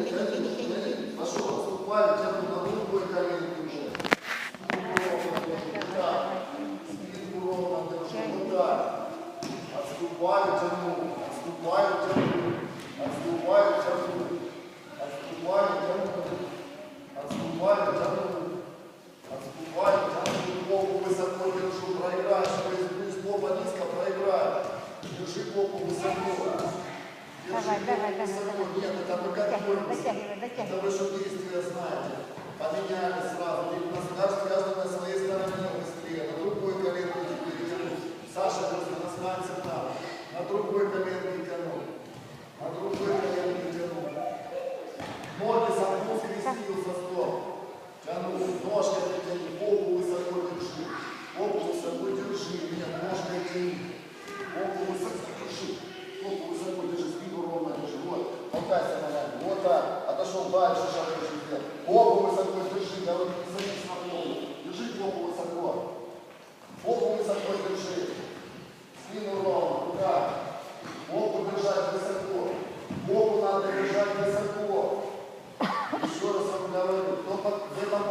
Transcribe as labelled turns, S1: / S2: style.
S1: А що, вступають на науку і калінку вже? Отступають тягну, отступають тягну, отступають тягну, отступають тягну, отступають тягну, отступають тягну, Богу высоко держу, проиграешь, то слова низко проиграть. Держи попу высоко.
S2: Дотягивай, дотягивай.
S1: Это вы что действия знаете. Поменяли сразу. Каждый, каждый на своей стороне быстрее. На другой коленке теперь тяну. Саша просто настанется там. На другой коленке тяну. На другой коленке тяну. Ноги согнул, скрестил за стол. Тяну. Ножками тяни. Попу высоко держи. Попу высоко держи. Нет, ножкой тяни. Попу высоко держи. Попу высоко держи. Спину ровно держи. Вот. Толкайся. Отошел дальше, шаг держи вверх. Попу высоко держи. Да вот садись на пол. Держи попу высоко. Попу высоко держи. Спину ровно. Рука. Попу держать высоко. Попу надо держать высоко. Еще раз вам говорю, кто под- в этом